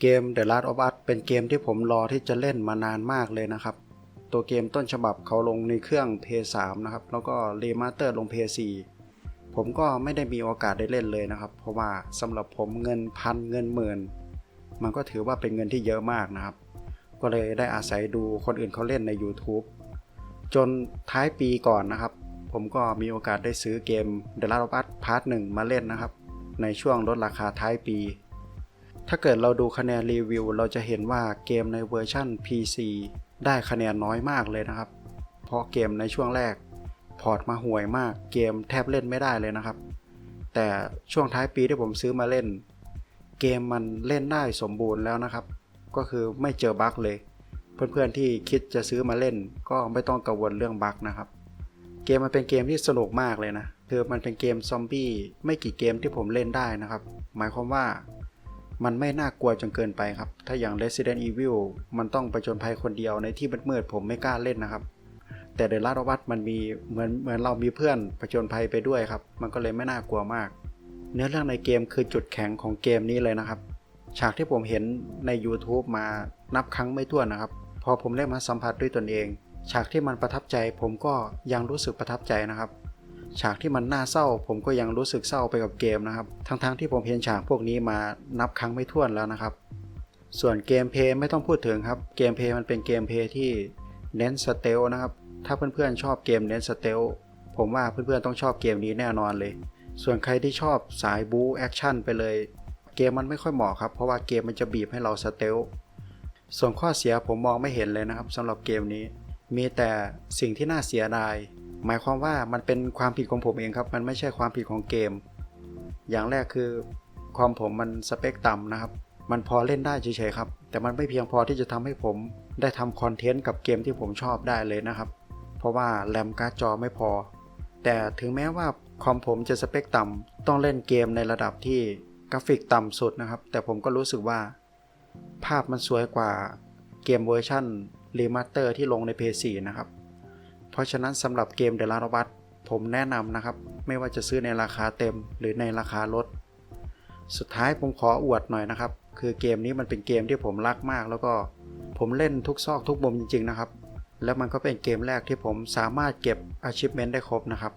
เกม The Last of Us เป็นเกมที่ผมรอที่จะเล่นมานานมากเลยนะครับ ตัวเกมต้นฉบับเขาลงในเครื่อง PS3 นะครับ แล้วก็รีมาสเตอร์ลง PS4 ผมก็ไม่ได้มีโอกาสได้เล่นเลยนะครับ เพราะว่าสำหรับผมเงินพันเงินหมื่น มันก็ถือว่าเป็นเงินที่เยอะมากนะครับ ก็เลยได้อาศัยดูคนอื่นเขาเล่นใน YouTube จนท้ายปีก่อนนะครับ ผมก็มีโอกาสได้ซื้อเกม The Last of Us Part 1 มาเล่นนะครับ ในช่วงลดราคาท้ายปี ถ้าเกิดเราดูคะแนนรีวิว เราจะเห็นว่าเกมในเวอร์ชั่น PC ได้คะแนนน้อยมากเลยนะครับ เพราะเกมในช่วงแรก พอร์ตมาห่วยมากเกมแทบเล่นไม่ได้เลยนะครับ แต่ช่วงท้ายปีที่ผมซื้อมาเล่น เกมมันเล่นได้สมบูรณ์แล้วนะครับ ก็คือไม่เจอบั๊กเลย เพื่อนๆที่คิดจะซื้อมาเล่น ก็ไม่ต้องกังวลเรื่องบั๊กนะครับ เกมมันเป็นเกมที่สนุกมากเลยนะคือมันเป็นเกมซอมบี้ไม่กี่เกมที่ผมเล่นได้นะครับ หมายความว่า มันไม่น่ากลัวจนเกินไปครับ ถ้าอย่าง Resident Evil มันต้องไปจนภัยคนเดียวในที่มืดๆผมไม่กล้าเล่นนะครับ แต่ The Last of Us มันมีเหมือนเหมือนเรามีเพื่อนผจญภัยไปด้วยครับ มันก็เลยไม่น่ากลัวมาก เนื้อเรื่องในเกมคือจุดแข็งของเกมนี้เลยนะครับ ฉากที่ผมเห็นใน YouTube มานับครั้งไม่ถ้วนนะครับ พอผมได้มาสัมผัสด้วยตนเอง ฉากที่มันประทับใจผมก็ยังรู้สึกประทับใจนะครับ ฉากที่มันน่าเศร้า ผมก็ยังรู้สึกเศร้าไปกับเกมนะครับ ทั้งๆที่ผมเห็นฉากพวกนี้มานับครั้งไม่ถ้วนแล้วนะครับ ส่วนเกมเพย์ไม่ต้องพูดถึงครับ เกมเพย์มันเป็นเกมเพย์ที่เน้นสเตลนะครับ ถ้าเพื่อนๆชอบเกมเน้นสเตลผมว่าเพื่อนๆต้องชอบเกมนี้แน่นอนเลย ส่วนใครที่ชอบสายบู๊แอคชั่นไปเลย เกมมันไม่ค่อยเหมาะครับ เพราะว่าเกมมันจะบีบให้เราสเตลส่วนข้อเสียผมมองไม่เห็นเลยนะครับสำหรับเกมนี้ มีแต่สิ่งที่น่าเสียดาย หมายความว่ามันเป็นความผิดของผมเองครับ มันไม่ใช่ความผิดของเกม อย่างแรกคือความผมมันสเปคต่ำนะครับ มันพอเล่นได้เฉยๆครับ แต่มันไม่เพียงพอที่จะทำให้ผมได้ทำคอนเทนต์กับเกมที่ผมชอบได้เลยนะครับ เพราะว่าแรมการ์ดจอไม่พอ แต่ถึงแม้ว่าคอมผมจะสเปคต่ำต้องเล่นเกมในระดับที่กราฟิกต่ำสุดนะครับ แต่ผมก็รู้สึกว่า ภาพมันสวยกว่าเกมเวอร์ชันรีมาสเตอร์ที่ลงใน PS4 นะครับ ราะฉะนั้นสำหรับเกมเดลารวัตผมแนะนำนะครับ ไม่ว่าจะซื้อในราคาเต็มหรือในราคาลด สุดท้ายผมขออวดหน่อยนะครับ คือเกมนี้มันเป็นเกมที่ผมรักมาก แล้วก็ผมเล่นทุกซอกทุกมุมจริงๆนะครับ แล้วมันก็เป็นเกมแรกที่ผมสามารถเก็บ achievement ได้ครบนะครับ